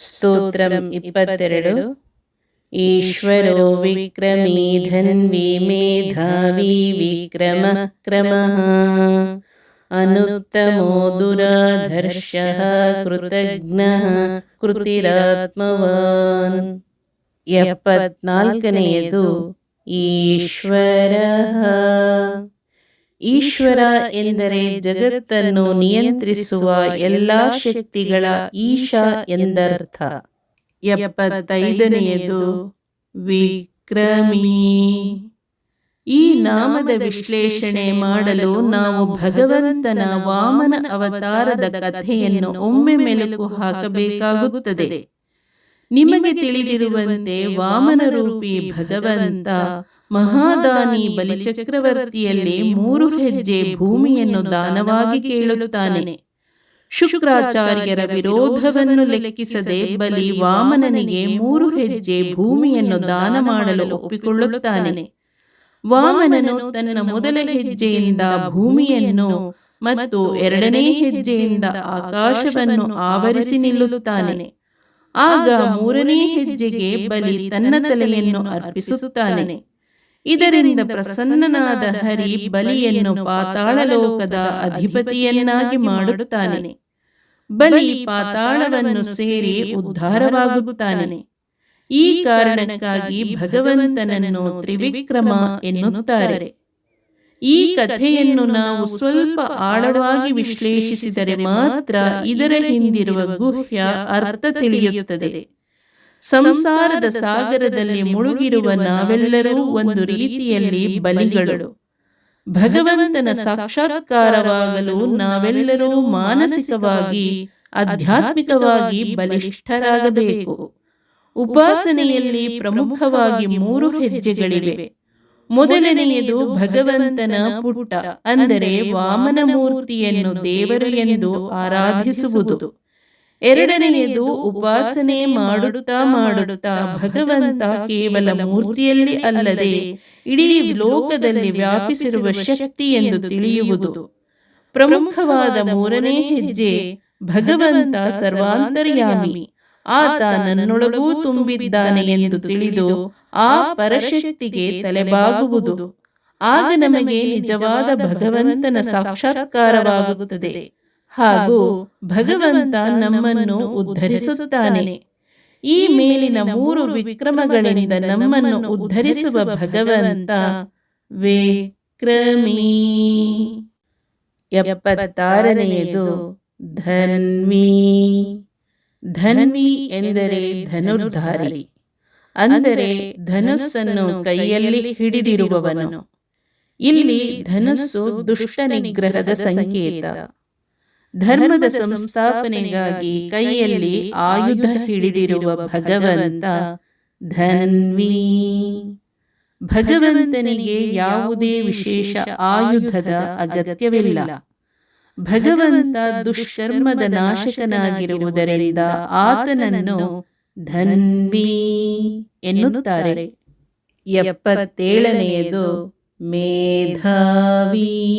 ಸ್ತೋತ್ರಂ ಇಪ್ಪತ್ತೆರಡು ಈಶ್ವರೋ ವಿಕ್ರಮೀ ಧನ್ವಿ ಮೇಧಾವಿ ವಿಕ್ರಮ ಕ್ರಮಃ ಅನುತ್ತಮೋ ದುರಾಧರ್ಷಃ ಕೃತಜ್ಞಃ ಕೃತಿರಾತ್ಮವಾನ್ ಎಪ್ಪತ್ನಾಲ್ಕನೆಯದು ಈಶ್ವರ ಈಶ್ವರ ಎಂದರೆ ಜಗತ್ತನ್ನು ನಿಯಂತ್ರಿಸುವ ಎಲ್ಲಾ ಶಕ್ತಿಗಳ ಈಶ ಎಂದರ್ಥ. ಎಪ್ಪತ್ತೈದನೆಯದು ವಿಕ್ರಮಿ. ಈ ನಾಮದ ವಿಶ್ಲೇಷಣೆ ಮಾಡಲು ನಾವು ಭಗವಂತನ ವಾಮನ ಅವತಾರದ ಕಥೆಯನ್ನು ಒಮ್ಮೆ ಮೆಲುಕು ಹಾಕಬೇಕಾಗುತ್ತದೆ. ನಿಮಗೆ ತಿಳಿದಿರುವಂತೆ ವಾಮನ ರೂಪಿ ಭಗವಂತ ಮಹಾದಾನಿ ಬಲಿಚಕ್ರವರ್ತಿಯಲ್ಲಿ ಮೂರು ಹೆಜ್ಜೆ ಭೂಮಿಯನ್ನು ದಾನವಾಗಿ ಕೇಳುತ್ತಾನೆ. ಶುಕ್ರಾಚಾರ್ಯರ ವಿರೋಧವನ್ನು ಲೆಕ್ಕಿಸದೆ ಬಲಿ ವಾಮನನಿಗೆ ಮೂರು ಹೆಜ್ಜೆ ಭೂಮಿಯನ್ನು ದಾನ ಮಾಡಲು ಒಪ್ಪಿಕೊಳ್ಳುತ್ತಾನೆ. ವಾಮನನು ತನ್ನ ಮೊದಲ ಹೆಜ್ಜೆಯಿಂದ ಭೂಮಿಯನ್ನು ಮತ್ತು ಎರಡನೇ ಹೆಜ್ಜೆಯಿಂದ ಆಕಾಶವನ್ನು ಆವರಿಸಿ ನಿಲ್ಲುತ್ತಾನೆ. ಆಗ ಮೂರನೇ ಹೆಜ್ಜೆಗೆ ಬಲಿ ತನ್ನ ತಲೆಯನ್ನು ಅರ್ಪಿಸುತ್ತಾನೆ. ಇದರಿಂದ ಪ್ರಸನ್ನನಾದ ಹರಿ ಬಲಿಯನ್ನು ಪಾತಾಳ ಲೋಕದ ಅಧಿಪತಿಯನ್ನಾಗಿ ಮಾಡುತ್ತಾನೆ. ಬಲಿ ಪಾತಾಳವನ್ನು ಸೇರಿ ಉದ್ಧಾರವಾಗುತ್ತಾನೆ. ಈ ಕಾರಣಕ್ಕಾಗಿ ಭಗವಂತನನ್ನು ತ್ರಿವಿಕ್ರಮ ಎನ್ನುತ್ತಾರೆ. ಈ ಕಥೆಯನ್ನು ನಾವು ಸ್ವಲ್ಪ ಆಳವಾಗಿ ವಿಶ್ಲೇಷಿಸಿದರೆ ಮಾತ್ರ ಇದರ ಹಿಂದಿರುವ ಗುಹ್ಯ ಅರ್ಥ ತಿಳಿಯುತ್ತದೆ. ಸಂಸಾರದ ಸಾಗರದಲ್ಲಿ ಮುಳುಗಿರುವ ನಾವೆಲ್ಲರೂ ಒಂದು ರೀತಿಯಲ್ಲಿ ಬಲಿಗಳು. ಭಗವಂತನ ಸಾಕ್ಷಾತ್ಕಾರವಾಗಲು ನಾವೆಲ್ಲರೂ ಮಾನಸಿಕವಾಗಿ, ಆಧ್ಯಾತ್ಮಿಕವಾಗಿ ಬಲಿಷ್ಠರಾಗಬೇಕು. ಉಪಾಸನೆಯಲ್ಲಿ ಪ್ರಮುಖವಾಗಿ ಮೂರು ಹೆಜ್ಜೆಗಳಿವೆ. ಮೊದಲನೆಯದು ಭಗವಂತನ ಪುಟ್ಟ, ಅಂದರೆ ವಾಮನ ಮೂರ್ತಿಯನ್ನು ದೇವರು ಎಂದು ಆರಾಧಿಸುವುದು. ಎರಡನೆಯದು ಉಪಾಸನೆ ಮಾಡುತ್ತಾ ಮಾಡುತ್ತಾ, ಭಗವಂತ ಕೇವಲ ಮೂರ್ತಿಯಲ್ಲಿ ಅಲ್ಲದೆ ಇಡೀ ಲೋಕದಲ್ಲಿ ವ್ಯಾಪಿಸಿರುವ ಶಕ್ತಿ ಎಂದು ತಿಳಿಯುವುದು. ಪ್ರಮುಖವಾದ ಮೂರನೇ ಹೆಜ್ಜೆ, ಭಗವಂತ ಸರ್ವಾಂತರ್ಯಾಮಿ. ಆತ ನನ್ನೊಳಗೂ ತುಂಬಿದ್ದಾನೆ ಎಂದು ತಿಳಿದು ಆ ಪರಶಕ್ತಿಗೆ ತಲೆಬಾಗುವುದು. ಆಗ ನಮಗೆ ನಿಜವಾದ ಭಗವಂತನ ಸಾಕ್ಷಾತ್ಕಾರವಾಗುತ್ತದೆ. ಹಾಗೂ ಭಗವಂತ ನಮ್ಮನ್ನು ಉದ್ಧರಿಸುತ್ತಾನೆ. ಈ ಮೇಲಿನ ಮೂರು ವಿಕ್ರಮಗಳಿಂದ ನಮ್ಮನ್ನು ಉದ್ಧರಿಸುವ ಭಗವಂತ ವಿಕ್ರಮೀ. ಎಪ್ಪತ್ತಾರನೆಯದು ಧನ್ವಿ. ಧನ್ವಿ ಎಂದರೆ ಧನುರ್ಧಾರಿ. ಅಂದರೆ ಧನುಸ್ಸನ್ನು ಕೈಯಲ್ಲಿ ಹಿಡಿದಿರುವವನು. ಇಲ್ಲಿ ಧನಸ್ಸು ದುಷ್ಟ ನಿಗ್ರಹದ ಸಂಕೇತ. ಧರ್ಮದ ಸಂಸ್ಥಾಪನೆಗಾಗಿ ಕೈಯಲ್ಲಿ ಆಯುಧ ಹಿಡಿದಿರುವ ಭಗವಂತ ಧನ್ವಿ. ಭಗವಂತನಿಗೆ ಯಾವುದೇ ವಿಶೇಷ ಆಯುಧದ ಅಗತ್ಯವಿಲ್ಲ. ಭಗವಂತ ದುಷ್ಕರ್ಮದ ನಾಶಕನಾಗಿರುವುದರಿಂದ ಆತನನ್ನು ಧನ್ವಿ ಎನ್ನುತ್ತಾರೆ. ಎಪ್ಪತ್ತೇಳನೆಯದು ಮೇಧಾವಿ.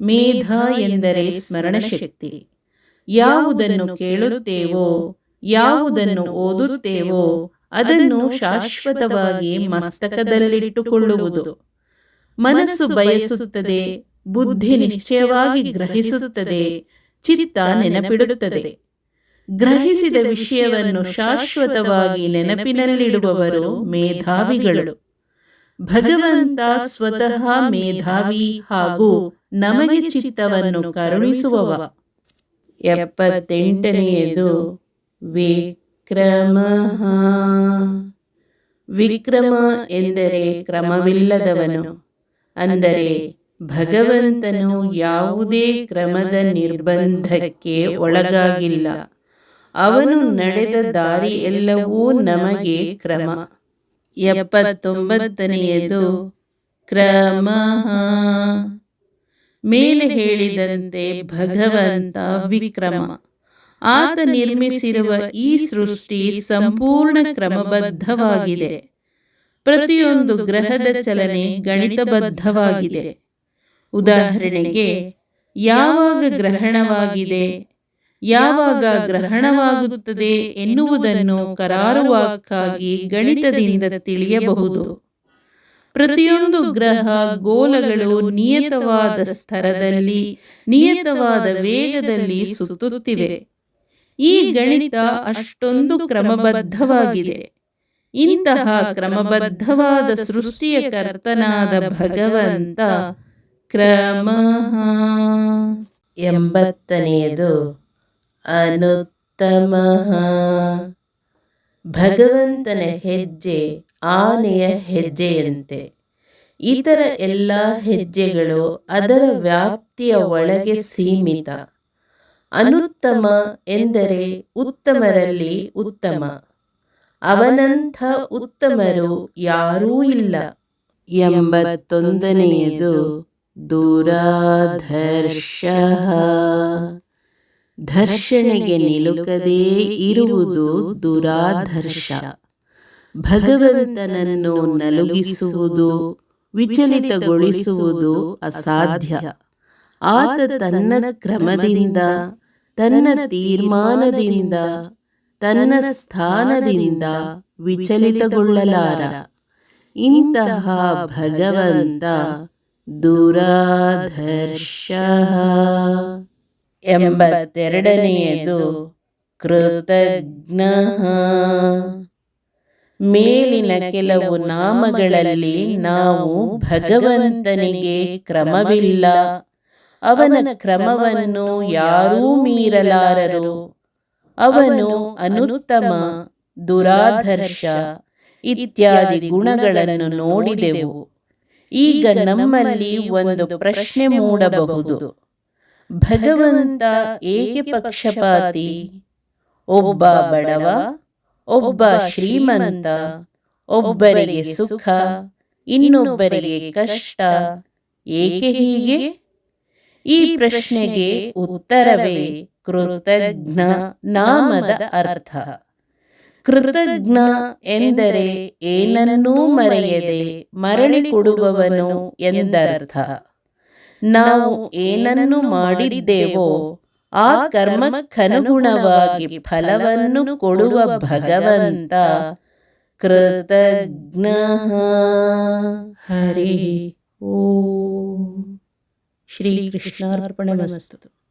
ಮೇಧ ಎಂದರೆ ಸ್ಮರಣ ಶಕ್ತಿ ಯಾವುದನ್ನು ಕೇಳುತ್ತೇವೋ, ಯಾವುದನ್ನು ಓದುತ್ತೇವೋ, ಅದನ್ನು ಶಾಶ್ವತವಾಗಿ ಮಸ್ತಕದಲ್ಲಿಟ್ಟುಕೊಳ್ಳುವುದು. ಮನಸ್ಸು ಬಯಸುತ್ತದೆ ಬುದ್ಧಿ ನಿಶ್ಚಯವಾಗಿ ಗ್ರಹಿಸುತ್ತದೆ, ಚಿತ್ತ ನೆನಪಿಡುತ್ತದೆ. ಗ್ರಹಿಸಿದ ವಿಷಯವನ್ನು ಶಾಶ್ವತವಾಗಿ ನೆನಪಿನಲ್ಲಿಡುವವರು ಮೇಧಾವಿಗಳು. ಭಗವಂತ ಸ್ವತಃ ಮೇಧಾವಿ ಹಾಗೂ ನಮಗೆ ಚಿತ್ತವನ್ನು ಕರುಣಿಸುವವ. ಎಪ್ಪತ್ತೆಂಟನೆಯದು ವಿಕ್ರಮ. ವಿಕ್ರಮ ಎಂದರೆ ಕ್ರಮವಿಲ್ಲದವನು. ಅಂದರೆ ಭಗವಂತನು ಯಾವುದೇ ಕ್ರಮದ ನಿರ್ಬಂಧಕ್ಕೆ ಒಳಗಾಗಿಲ್ಲ. ಅವನು ನಡೆದ ದಾರಿ ಎಲ್ಲವೂ ನಮಗೆ ಕ್ರಮ. ಎಪ್ಪತ್ತೊಂಬತ್ತನೆಯದು ಕ್ರಮ. ಮೇಲೆ ಹೇಳಿದಂತೆ ಭಗವಂತ ವಿಕ್ರಮ. ಆತ ನಿರ್ಮಿಸಿರುವ ಈ ಸೃಷ್ಟಿ ಸಂಪೂರ್ಣ ಕ್ರಮಬದ್ಧವಾಗಿದೆ. ಪ್ರತಿಯೊಂದು ಗ್ರಹದ ಚಲನೆ ಗಣಿತಬದ್ಧವಾಗಿದೆ. ಉದಾಹರಣೆಗೆ, ಯಾವಾಗ ಗ್ರಹಣವಾಗಿದೆ, ಯಾವಾಗ ಗ್ರಹಣವಾಗುತ್ತದೆ ಎನ್ನುವುದನ್ನು ಕರಾರುವಾಕ್ಕಾಗಿ ಗಣಿತದಿಂದ ತಿಳಿಯಬಹುದು. ಪ್ರತಿಯೊಂದು ಗ್ರಹ ಗೋಲಗಳು ನಿಯತವಾದ ಸ್ತರದಲ್ಲಿ ನಿಯತವಾದ ವೇಗದಲ್ಲಿ ಸುತ್ತುತ್ತಿವೆ. ಈ ಗಣಿತ ಅಷ್ಟೊಂದು ಕ್ರಮಬದ್ಧವಾಗಿದೆ. ಇಂತಹ ಕ್ರಮಬದ್ಧವಾದ ಸೃಷ್ಟಿಯ ಕರ್ತನಾದ ಭಗವಂತ ಕ್ರಮ. ಎಂಬತ್ತನೆಯದು ಅನುತ್ತಮ. ಭಗವಂತನ ಹೆಜ್ಜೆ ಆನೆಯ ಹೆಜ್ಜೆಯಂತೆ. ಇತರ ಎಲ್ಲ ಹೆಜ್ಜೆಗಳು ಅದರ ವ್ಯಾಪ್ತಿಯ ಒಳಗೆ ಸೀಮಿತ. ಅನುತ್ತಮ ಎಂದರೆ ಉತ್ತಮರಲ್ಲಿ ಉತ್ತಮ. ಅವನಂಥ ಉತ್ತಮರು ಯಾರೂ ಇಲ್ಲ. ಎಂಬತ್ತೊಂದನೆಯದು ದುರಾಧರ್ಷ. ಧರ್ಷಣೆಗೆ ನಿಲುಕದೇ ಇರುವುದು ದುರಾಧರ್ಷ. ಭಗವಂತನನ್ನು ನಲುಗಿಸುವುದು, ವಿಚಲಿತಗೊಳಿಸುವುದು ಅಸಾಧ್ಯ. ಆತ ತನ್ನ ಕ್ರಮದಿಂದ, ತನ್ನ ತೀರ್ಮಾನದಿಂದ, ತನ್ನ ಸ್ಥಾನದಿಂದ ವಿಚಲಿತಗೊಳ್ಳಲಾರ. ಇಂತಹ ಭಗವಂತ ದುರಾಧರ್ಷ. ಎಂಬತ್ತೆರಡನೆಯದು ಕೃತಜ್ಞ. ಮೇಲಿನ ಕೆಲವು ನಾಮಗಳಲ್ಲಿ ನಾವು ಭಗವಂತನಿಗೆ ಕ್ರಮವಿಲ್ಲ. ಅವನ ಕ್ರಮವನ್ನು ಯಾರೂ ಮೀರಲಾರರು. ಅವನು ಅನುತ್ತಮ, ದುರಾಧರ್ಷ ಇತ್ಯಾದಿ ಗುಣಗಳನ್ನು ನೋಡಿದೆವು. ಈಗ ನಮ್ಮಲ್ಲಿ ಒಂದು ಪ್ರಶ್ನೆ ಮೂಡಬಹುದು. ಭಗವಂತ ಏಕೆ ಪಕ್ಷಪಾತಿ? ಒಬ್ಬ ಬಡವ ಒಬ್ಬ ಶ್ರೀಮಂತ ಒಬ್ಬರಿಗೆ ಸುಖ ಇನ್ನೊಬ್ಬರಿಗೆ ಕಷ್ಟ ಏಕೆ ಹೀಗೆ? ಈ ಪ್ರಶ್ನೆಗೆ ಉತ್ತರವೇ ಕೃತಜ್ಞ ನಾಮದ ಅರ್ಥ. ಕೃತಜ್ಞ ಎಂದರೆ ಏನನ್ನೂ ಮರೆಯದೆ ಮರಳಿ ಕೊಡುವವನು ಎಂದರ್ಥ. ನಾವು ಏನನ್ನು ಮಾಡಿದ್ದೇವೋ ಆ ಕರ್ಮಕ್ಕನುಗುಣವಾಗಿ ಫಲವನ್ನು ಕೊಡುವ ಭಗವಂತ ಕೃತಜ್ಞ. ಹರಿ ಓ. ಶ್ರೀಕೃಷ್ಣಾರ್ಪಣಮಸ್ತು